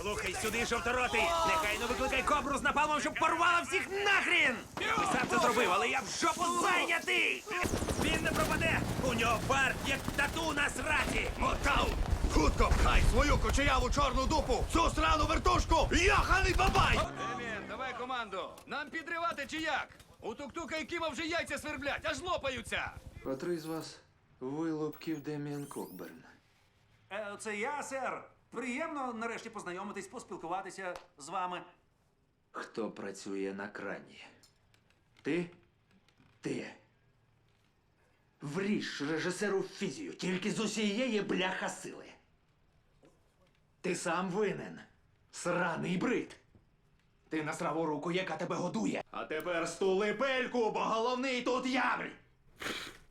Слухай сюди, жовторотий! Нехай не викликай кобру з напалмом, щоб порвала всіх нахрін! Ти сам це зробив, але я в жопу зайнятий! Він не пропаде! У нього бар, як тату на сраці! Мотав! Хутко пхай свою кочеяву чорну дупу! Цю срану вертушку! Йоханий бабай! Демін, давай команду. Нам підривати чи як? У тук-тука і Кіма вже яйця сверблять, аж лопаються. Котрий з вас вилупків Деміан Кокберн? Е, Це я, сер. Приємно нарешті познайомитись, поспілкуватися з вами. Хто працює на крані? Ти? Ти. Вріж режисеру фізію, тільки з усієї бляха сили. Ти сам винен. Сраний брид. Ти насрав у руку, яка тебе годує. А тепер стули пельку, бо головний тут явль.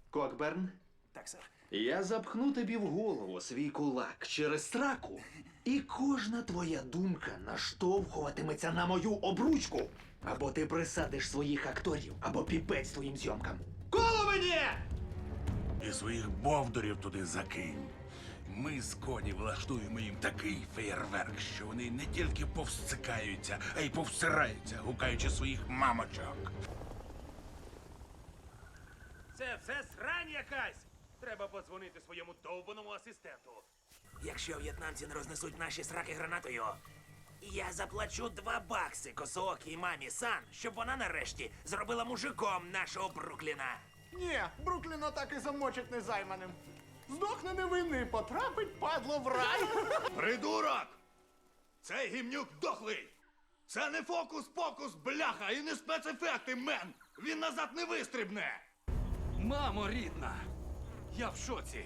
Кокберн, Так, сер. Я запхну тобі в голову свій кулак через сраку, і кожна твоя думка наштовхуватиметься на мою обручку. Або ти присадиш своїх акторів, або піпець твоїм зйомкам. Коло мені! І своїх бовдурів туди закинь. Ми з коні влаштуємо їм такий феєрверк, що вони не тільки повсцикаються, а й повсираються, гукаючи своїх мамочок. Це все срань якась! Треба подзвонити своєму довбаному асистенту. Якщо в'єтнамці не рознесуть наші сраки гранатою, я заплачу два бакси косоокій мамі Сан, щоб вона нарешті зробила мужиком нашого Брукліна. Ні, Брукліна так і замочить незайманим. Здохне невинний, потрапить падло в рай. Придурок! Цей гімнюк дохлий! Це не фокус-покус, бляха, і не спецефекти, мен! Він назад не вистрибне! Мамо рідна. Я в шоці.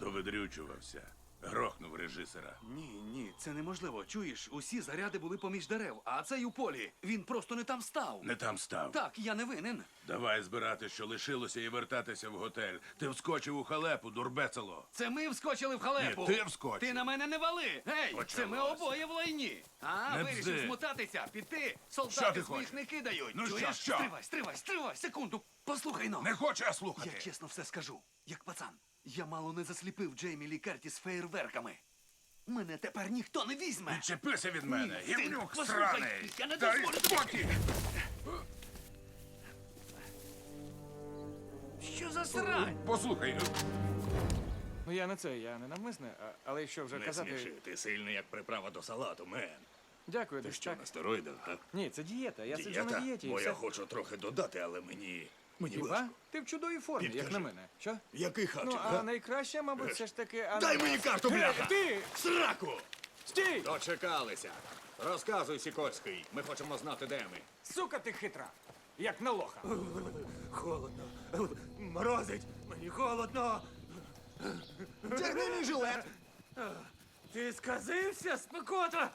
Довидрючувався. Грохнув режисера. Ні, ні, це неможливо. Чуєш, усі заряди були поміж дерев, а цей у полі. Він просто не там став. Не там став. Так, я не винен. Давай збирати, що лишилося, і вертатися в готель. Ти вскочив у халепу, дурбецело. Це ми вскочили в халепу. Ні, ти вскочив. Ти на мене не вали. Гей, це ми Почалося. обоє в лайні. А, Не вирішив бзи. змотатися, піти. Солдати ти своїх хочеш? не кидають. Ну що, Чуєш? що? Стривай, стривай, стривай, секунду. Послухай ну. Не хоче я слухати. Я чесно все скажу, як пацан. Я мало не засліпив Джеймі Лі Кертіс феєрверками. Мене тепер ніхто не візьме. Відчепися від мене, Ні, ти гімнюк послухай, сраний. я не Дай дозволю тобі. спокій. Що за срань? Послухай, Ну я не це, я не навмисне, а- але якщо вже казати. ти сильний, як приправа до салату, мен. Дякую, десь так. стероїдах, а? Ні, це дієта. Я сиджу на дієті. і все. хочу трохи додати, але мені. Мені Хіба? Ти в чудовій формі, як Підкажи. на мене. Що? Який Ну, а найкраще, мабуть, все ж таки. А... Дай мені карту, Е, бляха! Ти! Сраку! Стій! Дочекалися. Розказуй, Сікорський. Ми хочемо знати, де ми. Сука, ти хитра! Як на лоха. Холодно. Морозить. Мені холодно. Тягни мій жилет. Ти сказився, спекота?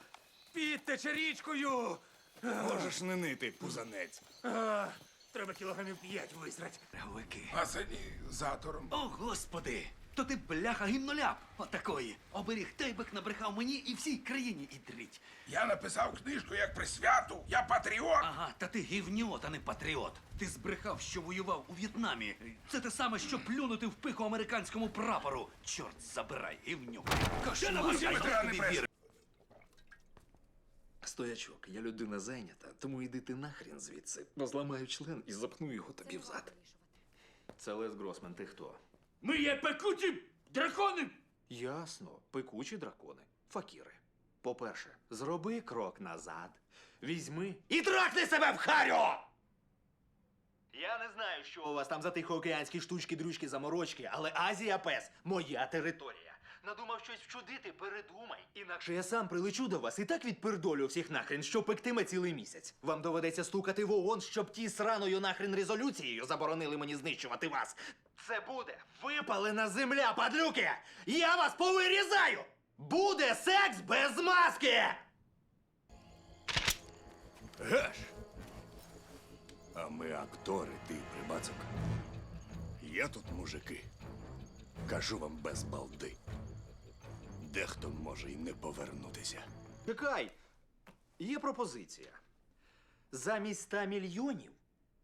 Підтече річкою. Можеш не нити, пузанець. А, треба кілограмів п'ять висрать. Ревики. асенізатором. О, господи! То ти бляха гімноляп отакої. Оберіг Тейбек набрехав мені і всій країні і дріть. Я написав книжку як присвяту. Я патріот. Ага, та ти гівніот, а не патріот. Ти збрехав, що воював у В'єтнамі. Це те саме, що плюнути в пику американському прапору. Чорт забирай, гівнюк. Кошмар, а я тобі вірю. Стоячок, я людина зайнята, тому йди ти нахрін звідси, бо зламаю член і запхну його тобі взад. Це Лес Гросман, ти хто? Ми є пекуті дракони. Ясно, пекучі дракони, факіри. По-перше, зроби крок назад, візьми і трахни себе в харю! Я не знаю, що у вас там за тихоокеанські штучки, дрючки, заморочки, але Азія Пес моя територія. Надумав щось вчудити, передумай. Інакше я сам прилечу до вас і так відпердолю всіх нахрен, що пектиме цілий місяць. Вам доведеться стукати в ООН, щоб ті сраною нахрен резолюцією заборонили мені знищувати вас. Це буде випалена земля, падлюки! Я вас повирізаю! Буде секс без маски! Геш! А ми актори, ти прибацок. Є тут мужики. Кажу вам без балди. Дехто може й не повернутися. Чекай, є пропозиція. Замість ста мільйонів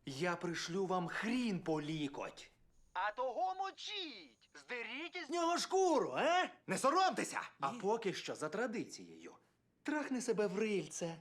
я пришлю вам хрін по лікоть. А того мочіть! Здеріть із нього шкуру, е? Не соромтеся! А поки що за традицією. Трахни себе в рильце.